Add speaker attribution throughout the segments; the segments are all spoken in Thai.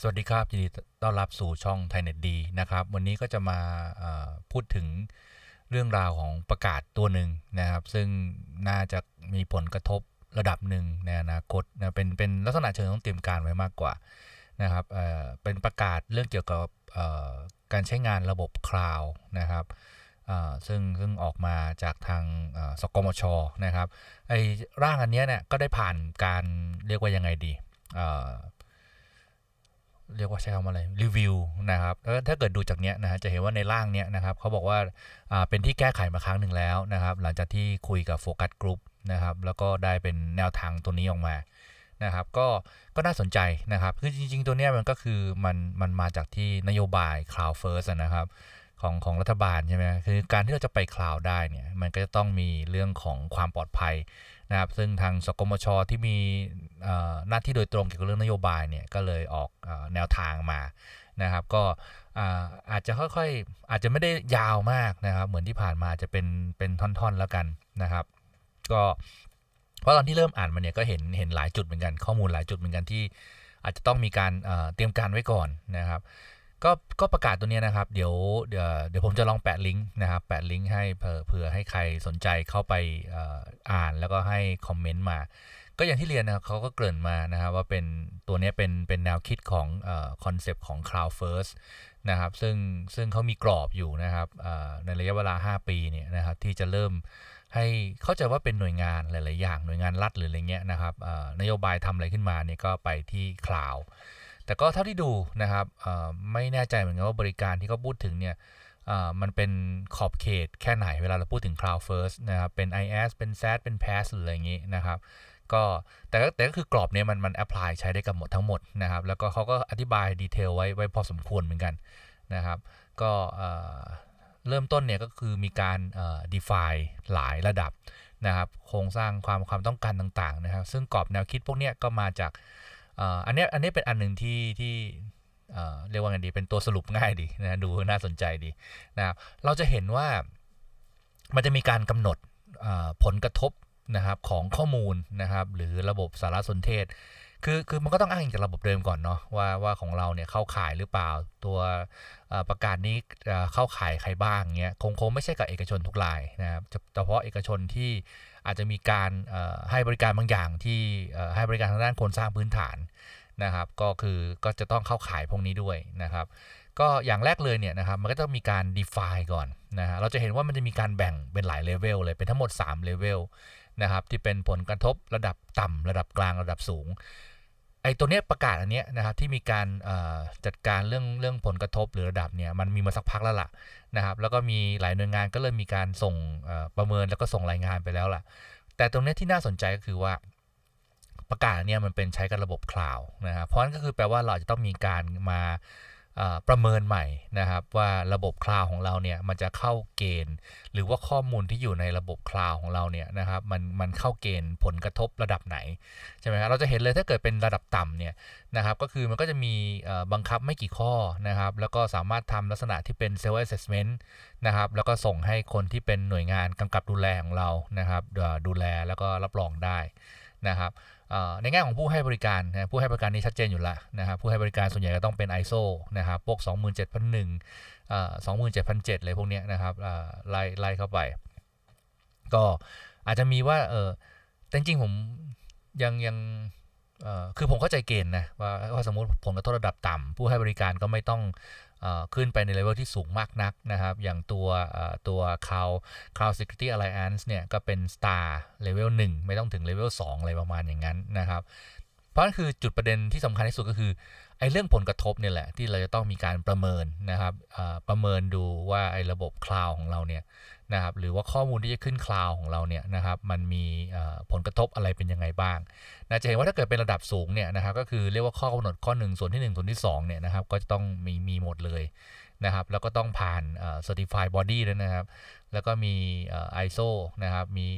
Speaker 1: สวัสดีครับยินดีต้อนรับสู่ช่องไทยเน็ตดีนะครับ วันนี้ก็จะมาพูดถึงเรื่องราวของประกาศตัวหนึ่งนะครับ ซึ่งน่าจะมีผลกระทบระดับหนึ่งในอนาคตนะเป็นเป็นลักษณะเชิงต้องเตรียมการไว้มากกว่านะครับเเป็นประกาศเรื่องเกี่ยวกับการใช้งานระบบคลาวด์นะครับซึ่งซึ่งออกมาจากทางสกมชนะครับไอ้ร่างอันนี้เนี่ยก็ได้ผ่านการเรียกว่ายังไงดี เรียกว่าใช้คำอะไรรีวิวนะครับแล้วถ้าเกิดดูจากเนี้ยนะฮะจะเห็นว่าในร่างเนี้ยนะครับเขาบอกว่าอ่าเป็นที่แก้ไขมาครั้งหนึ่งแล้วนะครับ หลังจากที่คุยกับโฟกัสกรุ๊ปนะครับแล้วก็ได้เป็นแนวทางตัวนี้ออกมานะครับ ก็ก็น่าสนใจนะครับ คือจริง ๆ ตัวเนี้ยมันก็คือมันมันมาจากที่นโยบาย Cloud First นะครับของของรัฐบาลใช่ไหมคือการที่เราจะไปคลาวด์ได้เนี่ยมันก็จะต้องมีเรื่องของความปลอดภัย นะครับซึ่งทางสกมชที่มีหน้าที่โดยตรงเกี่ยวกับเรื่องนโยบายเนี่ยก็เลยออกแนวทางมานะครับ ก็อาจจะค่อยๆอาจจะไม่ได้ยาวมากนะครับ เหมือนที่ผ่านมาจะเป็นเป็นท่อนๆแล้วกันนะครับ ก็เพราะตอนที่เริ่มอ่านมันเนี่ยก็เห็นเห็นหลายจุดเหมือนกันข้อมูลหลายจุดเหมือนกันที่อาจจะต้องมีการเตรียมการไว้ก่อนนะครับ ก็ก็ประกาศตัวนี้นะครับ เดี๋ยวเดี๋ยวเดี๋ยวผมจะลองแปะลิงก์นะครับแปะลิงก์ให้เผื่อให้ใครสนใจเข้าไปอ่านแล้วก็ให้คอมเมนต์มา ก็อย่างที่เรียนนะครับเขาก็เกริ่นมานะครับว่าเป็นตัวนี้เป็นเป็นแนวคิดของคอนเซปต์ของ Cloud First นะครับซึ่งซึ่งเขามีกรอบอยู่นะครับในระยะเวลา 5 ปีเนี่ยนะครับที่จะเริ่มให้เข้าใจว่าเป็นหน่วยงานหลาย ๆ อย่างหน่วยงานรัฐหรืออะไรเงี้ยนะครับนโยบายทำอะไรขึ้นมาเนี่ยก็ไปที่ Cloud แต่ก็เท่าที่ดูนะครับไม่แน่ใจเหมือนกันว่าบริการที่เขาพูดถึงเนี่ยมันเป็นขอบเขตแค่ไหนเวลาเราพูดถึง Cloud First นะครับเป็น IaaS เป็น SaaS เป็น PaaS หรืออะไรอย่างงี้นะครับก็แต่ก็แต่ก็คือกรอบเนี้ยมันมันแอพพลายใช้ได้กับหมดทั้งหมดนะครับ แล้วก็เขาก็อธิบายดีเทลไว้ไว้พอสมควรเหมือนกันนะครับ ก็เริ่มต้นเนี่ยก็คือมีการ define หลายระดับนะครับ โครงสร้างความความต้องการต่างๆนะครับ ซึ่งกรอบแนวคิดพวกเนี้ยก็มาจาก อันนี้อันนี้เป็นอันหนึ่งที่ที่เรียกว่าไงดี เป็นตัวสรุปง่ายดีนะดูน่าสนใจดีนะครับเราจะเห็นว่ามันจะมีการกำหนดผลกระทบนะครับของข้อมูลนะครับหรือระบบสารสนเทศ คือคือมันก็ต้องอ้างอิงจากระบบเดิมก่อนเนาะว่าว่าของเราเนี่ยเข้าขายหรือเปล่าตัวประกาศนี้เข้าขายใครบ้างเงี้ยคงคงไม่ใช่กับเอกชนทุกรายนะครับเฉพาะเอกชนที่อาจจะมีการให้บริการบางอย่างที่ให้บริการทางด้านโครงสร้างพื้นฐานนะครับก็คือก็จะต้องเข้าขายพวกนี้ด้วยนะครับก็อย่างแรกเลยเนี่ยนะครับมันก็ต้องมีการ define ก่อนนะฮะเราจะเห็นว่ามันจะมีการแบ่งเป็นหลายเลเวลเลยเป็นทั้งหมด3เลเวล นะครับที่เป็นผลกระทบระดับต่ำระดับกลางระดับสูงไอ้ตัวเนี้ยประกาศอันเนี้ยนะครับที่มีการจัดการเรื่องเรื่องผลกระทบหรือระดับเนี่ยมันมีมาสักพักแล้วล่ะนะครับแล้วก็มีหลายหน่วยงานก็เริ่มมีการส่งประเมินแล้วก็ส่งรายงานไปแล้วล่ะ แต่ตรงเนี้ยที่น่าสนใจก็คือว่าประกาศเนี่ยมันเป็นใช้กับระบบคลาวนะครับเพราะนั่นก็คือแปลว่าเราจะต้องมีการมา ประเมินใหม่นะครับว่าระบบคลาวของเราเนี่ยมันจะเข้าเกณฑ์ หรือว่าข้อมูลที่อยู่ในระบบคลาวของเราเนี่ยนะครับมันมันเข้าเกณฑ์ผลกระทบระดับไหนใช่ไหมครับเราจะเห็นเลยถ้าเกิดเป็นระดับต่ำเนี่ยนะครับก็คือมันก็จะมีบังคับไม่กี่ข้อนะครับแล้วก็สามารถทำลักษณะที่เป็น self assessment นะครับแล้วก็ส่งให้คนที่เป็นหน่วยงานกำกับดูแลของเรานะครับดูแลแล้วก็รับรองได้นะครับ ในแง่ของผู้ให้บริการนะผู้ให้บริการนี้ชัดเจนอยู่แล้วนะครับผู้ให้บริการส่วนใหญ่ก็ต้องเป็น ISO นะครับพวก 27001อ่า27,007เลยพวกนี้นะครับไล่ไล่เข้าไป ก็อาจจะมีว่าเออแต่จริงผมยังยังคือผมเข้าใจเกณฑ์นะว่าว่าสมมติผลกระทบระดับต่ำผู้ให้บริการก็ไม่ต้อง ขึ้นไปในเลเวลที่สูงมากนักนะครับ อย่างตัวตัว Cloud Cloud Security Alliance เนี่ยก็เป็น Star Level 1ไม่ต้องถึง Level 2อะไรประมาณอย่างนั้นนะครับ เพราะนั่นคือจุดประเด็นที่สำคัญที่สุดก็คือ ไอ้เรื่องผลกระทบเนี่ยแหละที่เราจะต้องมีการประเมินนะครับประเมินดูว่าไอ้ระบบคลาวของเราเนี่ยนะครับหรือว่าข้อมูลที่จะขึ้นคลาวของเราเนี่ยนะครับมันมีผลกระทบอะไรเป็นยังไงบ้างนะจะเห็นว่าถ้าเกิดเป็นระดับสูงเนี่ยนะครับก็คือเรียกว่าข้อกำหนดข้อ 1 ส่วนที่ 1 ส่วนที่2เนี่ยนะครับก็จะต้องมีมีหมดเลย นะครับ แล้วก็ต้องผ่าน certified body ด้วยนะครับ แล้วก็มี ISO นะครับ มี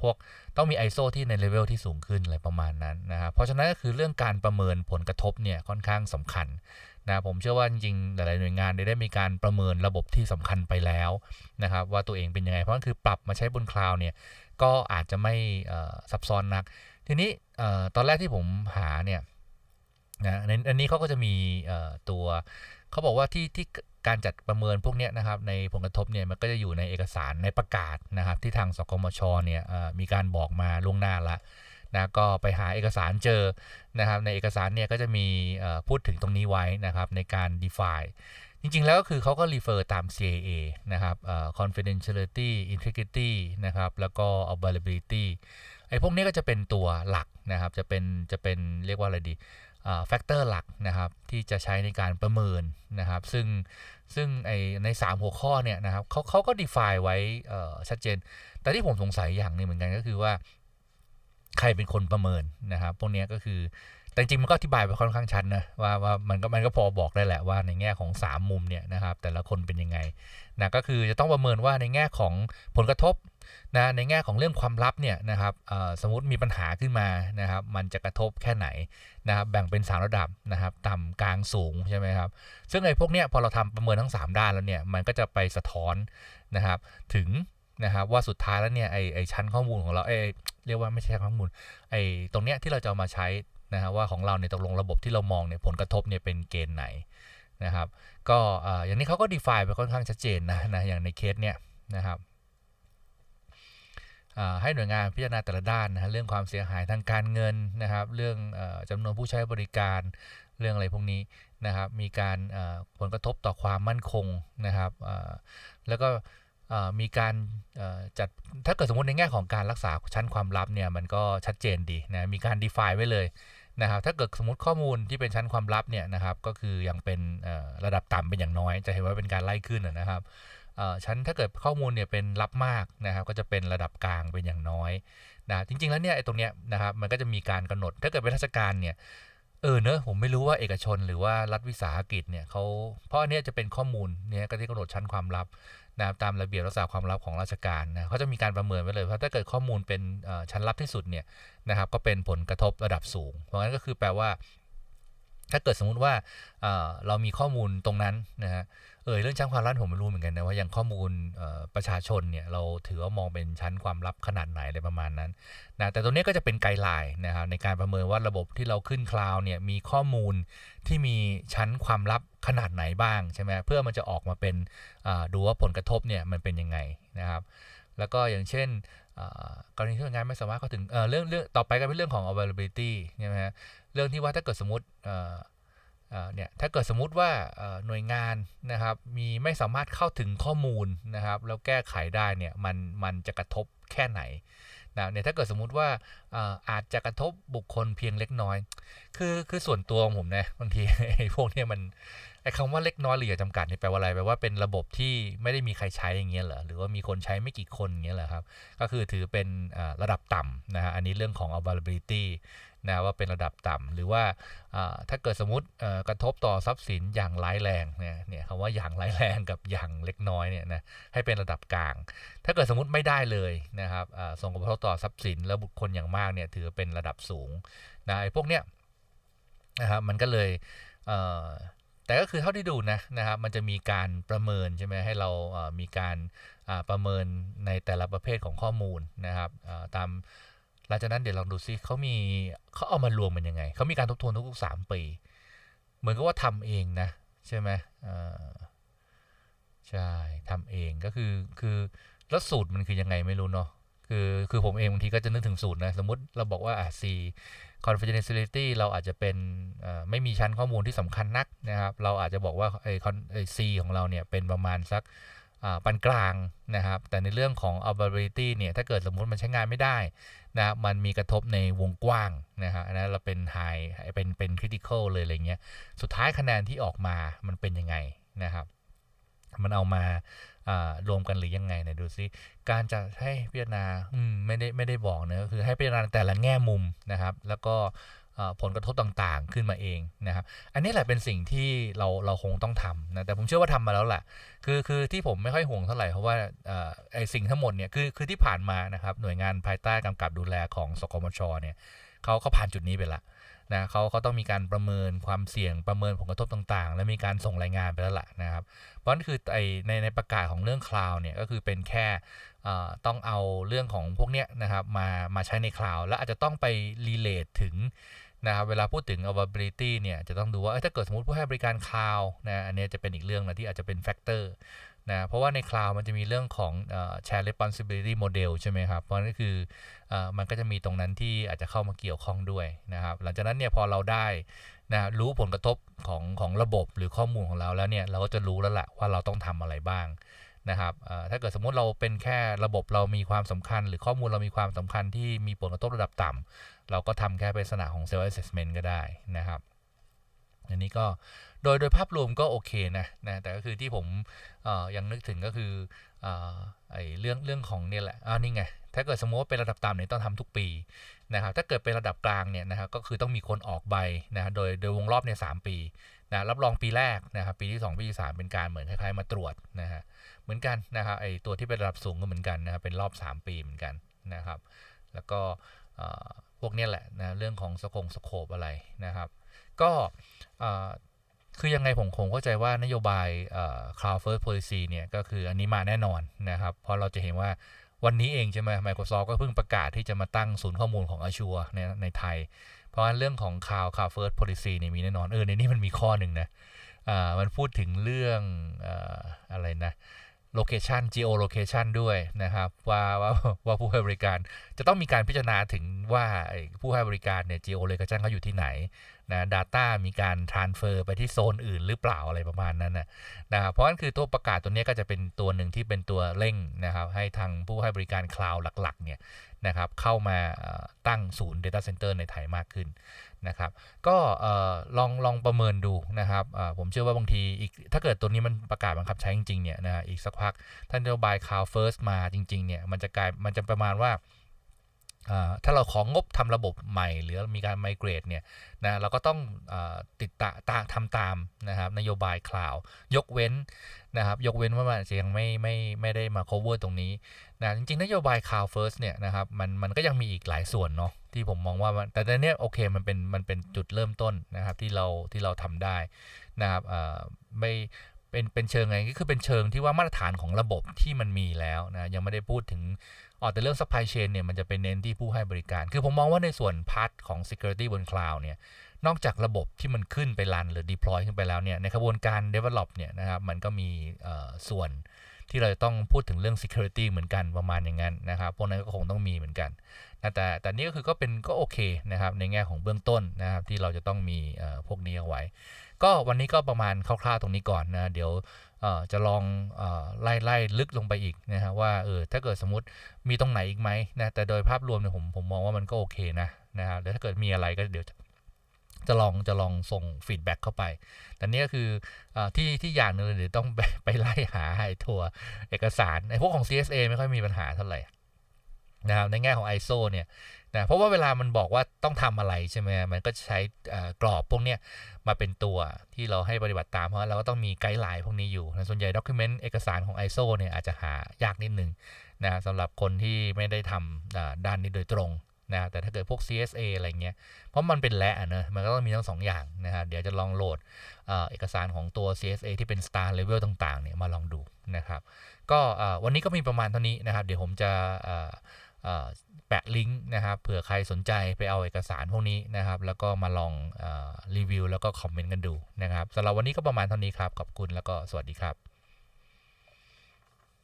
Speaker 1: พวกต้องมี ISO ที่ในเลเวลที่สูงขึ้นอะไรประมาณนั้นนะครับ เพราะฉะนั้นก็คือเรื่องการประเมินผลกระทบเนี่ยค่อนข้างสำคัญนะผมเชื่อว่าจริงๆหลาย ๆ หน่วยงานได้ได้มีการประเมินระบบที่สำคัญไปแล้วนะครับว่าตัวเองเป็นยังไง เพราะนั่นคือปรับมาใช้บนคลาวด์เนี่ยก็อาจจะไม่ซับซ้อนนัก ทีนี้ตอนแรกที่ผมหาเนี่ยนะอันนี้เขาก็จะมีตัว เขาบอกว่าที่ที่การจัดประเมินพวกนี้นะครับในผลกระทบเนี่ยมันก็จะอยู่ในเอกสารในประกาศนะครับ ที่ทางสกมชเนี่ยมีการบอกมาล่วงหน้าละนะก็ไปหาเอกสารเจอนะครับ ในเอกสารเนี่ยก็จะมีพูดถึงตรงนี้ไว้นะครับในการ define จริง ๆ แล้วก็คือเขาก็ refer ตาม CAA นะครับ confidentiality integrity นะครับ แล้วก็ availability ไอ้พวกนี้ก็จะเป็นตัวหลักนะครับ จะเป็นจะเป็นเรียกว่าอะไรดี แฟกเตอร์หลักนะครับที่จะใช้ในการประเมินนะครับ ซึ่งซึ่งไอใน 3 หัวข้อเนี่ยนะครับเขาเขาก็ define ไว้ชัดเจน แต่ที่ผมสงสัยอย่างนึงเหมือนกันก็คือว่า ใครเป็นคนประเมินนะครับพวกนี้ก็คือ แต่จริงมันก็อธิบายไปค่อนข้างชัดนะว่าว่ามันก็มันก็พอบอกได้แหละว่าในแง่ของ 3 มุมเนี่ยนะครับแต่ละคนเป็นยังไงนะก็คือจะต้องประเมินว่าในแง่ของผลกระทบนะในแง่ของเรื่องความลับเนี่ยนะครับสมมติมีปัญหาขึ้นมานะครับมันจะกระทบแค่ไหนนะครับแบ่งเป็น 3 ระดับนะครับต่ำกลางสูงใช่ไหมครับซึ่งไอ้พวกเนี้ยพอเราทำประเมินทั้ง 3 ด้านแล้วเนี่ยมันก็จะไปสะท้อนนะครับถึงนะครับว่าสุดท้ายแล้วเนี่ยไอไอชั้นข้อมูลของเราเอเรียกว่าไม่ใช่ข้อมูลไอตรงเนี้ยที่เราจะมาใช้ นะครับว่าของเราในตกลงระบบที่เรามองเนี่ยผลกระทบเนี่ยเป็นเกณฑ์ไหนนะครับก็อย่างนี้เขาก็ define ไปค่อนข้างชัดเจนนะนะอย่างในเคสเนี่ยนะครับให้หน่วยงานพิจารณาแต่ละด้านนะเรื่องความเสียหายทางการเงินนะครับ เรื่องจำนวนผู้ใช้บริการเรื่องอะไรพวกนี้นะครับ มีการผลกระทบต่อความมั่นคงนะครับแล้วก็มีการจัดถ้าเกิดสมมติในแง่ของการรักษาชั้นความลับเนี่ยมันก็ชัดเจนดีนะมีการ define ไว้เลย นะครับถ้าเกิดสมมติข้อมูลที่เป็นชั้นความลับเนี่ยนะครับก็คือยังเป็นระดับต่ำเป็นอย่างน้อย จะเห็นว่าเป็นการไล่ขึ้นนะครับชั้นถ้าเกิดข้อมูลเนี่ยเป็นลับมากนะครับก็จะเป็นระดับกลางเป็นอย่างน้อยนะจริง ๆ แล้วเนี่ยไอ้ตรงเนี้ยนะครับมันก็จะมีการกำหนด ถ้าเกิดเป็นราชการเนี่ยเออเนอะผมไม่รู้ว่าเอกชนหรือว่ารัฐวิสาหกิจเนี่ยเขาเพราะอันนี้จะเป็นข้อมูลเนี่ยก็ที่กำหนดชั้นความลับ นะตามระเบียบรักษาความลับของราชการนะเขาจะมีการประเมินไว้เลยเพราะถ้าเกิดข้อมูลเป็นชั้นลับที่สุดเนี่ยนะครับก็เป็นผลกระทบระดับสูง เพราะงั้นก็คือแปลว่า ถ้าเกิดสมมุติว่าเรามีข้อมูลตรงนั้นนะฮะ เออเรื่องชั้นความลับผมไม่รู้เหมือนกันนะว่าอย่างข้อมูลประชาชนเนี่ยเราถือว่ามองเป็นชั้นความลับขนาดไหนอะไรประมาณนั้นนะแต่ตัวนี้ก็จะเป็นไกด์ไลน์นะครับในการประเมินว่าระบบที่เราขึ้นคลาวเนี่ยมีข้อมูลที่มีชั้นความลับขนาดไหนบ้างใช่ไหมเพื่อมันจะออกมาเป็นดูว่าผลกระทบเนี่ยมันเป็นยังไงนะครับ แล้วก็อย่างเช่นกรณีที่งานไม่สามารถเข้าถึงเรื่องเรื่องต่อไปก็เป็นเรื่องของ availability ใช่ไหมเรื่องที่ว่าถ้าเกิดสมมติ เนี่ยถ้าเกิดสมมุติว่าหน่วยงานนะครับมีไม่สามารถเข้าถึงข้อมูลนะครับแล้วแก้ไขได้เนี่ยมันมันจะกระทบแค่ไหนนะเนี่ยถ้าเกิดสมมุติว่าอาจจะกระทบบุคคลเพียงเล็กน้อย คือคือส่วนตัวของผมนะบางทีไอ้พวกนี้มันไอ้คำว่าเล็กน้อยหรืออย่าจำกัดนี่แปลว่าอะไรแปลว่าเป็นระบบที่ไม่ได้มีใครใช้อย่างเงี้ยเหรอหรือว่ามีคนใช้ไม่กี่คนอย่างเงี้ยเหรอครับก็คือถือเป็นระดับต่ำนะฮะอันนี้เรื่องของ availability นะว่าเป็นระดับต่ำหรือว่าถ้าเกิดสมมติกระทบต่อทรัพย์สินอย่างร้ายแรงเนี่ยเนี่ยคำว่าอย่างร้ายแรงกับอย่างเล็กน้อยเนี่ยนะให้เป็นระดับกลาง ถ้าเกิดสมมติไม่ได้เลยนะครับส่งผลกระทบต่อทรัพย์สินและบุคคลอย่างมากเนี่ยถือเป็นระดับสูงนะไอ้พวกเนี้ยนะครับมันก็เลยแต่ก็คือเท่าที่ดูนะนะครับมันจะมีการประเมินใช่ไหมให้เรามีการประเมินในแต่ละประเภทของข้อมูลนะครับตาม หลังจากนั้นเดี๋ยวลองดูซิเขามีเขาเอามารวมมันยังไง เขามีการทบทวนทุกๆสามปี เหมือนกับว่าทำเองนะ ใช่ไหมใช่ทำเองก็คือคือแล้วสูตรมันคือยังไงไม่รู้เนาะคือคือผมเองบางทีก็จะนึกถึงสูตรนะ สมมติเราบอกว่าอะ C confidentiality เราอาจจะเป็นไม่มีชั้นข้อมูลที่สำคัญนักนะครับ เราอาจจะบอกว่าไอ้ไอ้ C ของเราเนี่ยเป็นประมาณสัก ปานกลางนะครับ แต่ในเรื่องของ availability เนี่ย ถ้าเกิดสมมุติมันใช้งานไม่ได้นะมันมีกระทบในวงกว้างนะครับนะเราเป็น high เป็นเป็น critical เลยอะไรเงี้ย สุดท้ายคะแนนที่ออกมามันเป็นยังไงนะครับ มันเอามารวมกันหรือยังไงเนี่ยดูซิ การจะให้พิจารณาไม่ได้ไม่ได้บอกเนะคือให้พิจารณาแต่ละแง่มุมนะครับ แล้วก็ ผลกระทบต่างๆ ขึ้นมาเองนะครับอันนี้แหละเป็นสิ่งที่เราเราคงต้องทำนะแต่ผมเชื่อว่าทำมาแล้วแหละคือคือที่ผมไม่ค่อยห่วงเท่าไหร่เพราะว่าไอ้สิ่งทั้งหมดเนี่ยคือคือที่ผ่านมานะครับหน่วยงานภายใต้กำกับดูแลของสกมชเนี่ยเขาเขาผ่านจุดนี้ไปละ นะเขาเขาต้องมีการประเมินความเสี่ยงประเมินผลกระทบต่างๆ และมีการส่งรายงานไปแล้วล่ะนะครับ เพราะนั่นคือไอในในประกาศของเรื่องคลาวเนี่ยก็คือเป็นแค่ต้องเอาเรื่องของพวกเนี้ยนะครับมามาใช้ในคลาวแล้วอาจจะต้องไปรีเลทถึงนะครับเวลาพูดถึง availability เนี่ยจะต้องดูว่าถ้าเกิดสมมติผู้ให้บริการคลาวนะอันนี้จะเป็นอีกเรื่องนะที่อาจจะเป็นแฟกเตอร์ นะเพราะว่าในคลาวมันจะมีเรื่องของ share responsibility model ใช่ไหมครับ เพราะนั่นคืออมันก็จะมีตรงนั้นที่อาจจะเข้ามาเกี่ยวข้องด้วยนะครับ หลังจากนั้นเนี่ยพอเราได้นะรู้ผลกระทบของของระบบหรือข้อมูลของเราแล้วเนี่ยเราก็จะรู้แล้วแหละว่าเราต้องทำอะไรบ้างนะครับถ้าเกิดสมมุติเราเป็นแค่ระบบเรามีความสำคัญ หรือข้อมูลเรามีความสำคัญที่มีผลกระทบระดับต่ำเราก็ทำแค่เป็นลักษณะของ self assessment ก็ได้นะครับ อันนี้ก็โดยโดยภาพรวมก็โอเคนะนะแต่ก็คือที่ผมยังนึกถึงก็คืออไอ้เรื่องเรื่องของเนี่ยแหละอ้าวนี่ไงถ้าเกิดสมมติว่าเป็นระดับต่ำเนี่ยต้องทำทุกปีนะครับถ้าเกิดเป็นระดับกลางเนี่ยนะครับก็คือต้องมีคนออกใบนะโดยโดยวงรอบเนี่ยสามปีนะรับรองปีแรกนะครับปีที่ 2 ปีที่ 3 เป็นการเหมือนคล้ายๆมาตรวจนะฮะเหมือนกันนะครับไอตัวที่เป็นระดับสูงก็เหมือนกันนะครับเป็นรอบ 3 ปีเหมือนกันนะครับ แล้วก็พวกเนี้ยแหละนะเรื่องของสกงสโคปอะไรนะครับ ก็คือยังไงผมคงเข้าใจว่านโยบาย cloud first policy เนี่ยก็คืออันนี้มาแน่นอนนะครับ เพราะเราจะเห็นว่าวันนี้เองใช่ไหม Microsoft ก็เพิ่งประกาศที่จะมาตั้งศูนย์ข้อมูลของ Azure ในในไทย เพราะฉะนั้นเรื่องของ cloud cloud first policy เนี่ยมีแน่นอน เออในนี้มันมีข้อหนึ่งนะมันพูดถึงเรื่องออะไรนะ location geo location ด้วยนะครับ ว่าว่าว่าผู้ให้บริการจะต้องมีการพิจารณาถึงว่าผู้ให้บริการเนี่ย geo location เขาอยู่ที่ไหนนะ data มีการ transfer ไปที่โซนอื่นหรือเปล่าอะไรประมาณนั้นนะนะเพราะฉะนั้นคือตัวประกาศตัวนี้ก็จะเป็นตัวหนึ่งที่เป็นตัวเร่งนะครับให้ทางผู้ให้บริการคลาวด์หลักๆเนี่ยนะครับเข้ามาตั้งศูนย์ data center ในไทยมากขึ้นนะครับก็ลองลองประเมินดูนะครับผมเชื่อว่าบางทีอีกถ้าเกิดตัวนี้มันประกาศบังคับใช้จริงๆเนี่ยนะอีกสักพักท่านนโยบาย Cloud First มาจริงๆเนี่ยมันจะกลายมันจะประมาณว่า ถ้าเราของงบทำระบบใหม่ หรือมีการไมเกรดเนี่ยนะเราก็ต้องอติดตาตาทำตามนะครับนโยบายคลาวยกเว้นนะครับยกเว้นว่ามันจะยังไม่ไม่ไม่ได้มา cover ตรงนี้นะจริง ๆ นโยบาย Cloud First เนี่ยนะครับมันมันก็ยังมีอีกหลายส่วนเนาะที่ผมมองว่าแต่ในนี้โอเคมันเป็นมันเป็นจุดเริ่มต้นนะครับที่เราที่เราทำได้นะครับไม่เป็นเป็นเชิงไงก็คือเป็นเชิงที่ว่ามาตรฐานของระบบที่มันมีแล้วนะยังไม่ได้พูดถึง อ๋อแต่เรื่อง supply chain เนี่ยมันจะเป็นเน้นที่ผู้ให้บริการ คือผมมองว่าในส่วนพาร์ทของ security บน cloud เนี่ย นอกจากระบบที่มันขึ้นไปรันหรือ deploy ขึ้นไปแล้วเนี่ย ในกระบวนการ develop เนี่ยนะครับ มันก็มีส่วนที่เราจะต้องพูดถึงเรื่อง security เหมือนกันประมาณอย่างนั้นนะครับ พวกนั้นก็คงต้องมีเหมือนกันนะแต่แต่นี่ก็คือก็เป็นก็โอเคนะครับ ในแง่ของเบื้องต้นนะครับที่เราจะต้องมีพวกนี้เอาไว้ ก็วันนี้ก็ประมาณคร่าวๆตรงนี้ก่อนนะ เดี๋ยว จะลองอไล่ไล่ลึกลงไปอีกนะฮะว่าเออถ้าเกิดสมมติมีตรงไหนอีกไหมนะแต่โดยภาพรวมเนี่ยผมผมมองว่ามันก็โอเคนะนะครับแล้วถ้าเกิดมีอะไรก็เดี๋ยวจะลองจะลองส่งฟีดแบ็กเข้าไป แต่นี่ก็คืออที่ที่อย่างหนึงเลยเดี๋ยวต้องไปไปไล่หาไอ้ตัวเอกสารไอ้พวกของ CSA ไม่ค่อยมีปัญหาเท่าไหร่ นะครับในแง่ของ ISO เนี่ยนะเพราะว่าเวลามันบอกว่าต้องทำอะไรใช่ไหมมันก็ใช้กรอบพวกเนี้ยมาเป็นตัวที่เราให้ปฏิบัติตาม เพราะเราก็ต้องมีไกด์ไลน์พวกนี้อยู่นะส่วนใหญ่ด็อกิเมนต์เอกสารของ ISO เนี่ยอาจจะหายากนิดนึงนะสำหรับคนที่ไม่ได้ทำอ่าด้านนี้โดยตรงนะแต่ถ้าเกิดพวก CSA อะไรเงี้ย เพราะมันเป็นแหละอะเนอะมันก็ต้องมีทั้งสองอย่างนะฮะเดี๋ยวจะลองโหลดเอกสารของตัว CSA ที่เป็น star level ต่างๆเนี่ยมาลองดูนะครับ ก็วันนี้ก็มีประมาณเท่านี้นะครับ เดี๋ยวผมจะ แปะลิงก์นะครับเผื่อใครสนใจไปเอาเอกสารพวกนี้นะครับ แล้วก็มาลองอรีวิวแล้วก็คอมเมนต์กันดูนะครับสำหรับวันนี้ก็ประมาณเท่านี้ครับ ขอบคุณแล้วก็สวัสดีครับ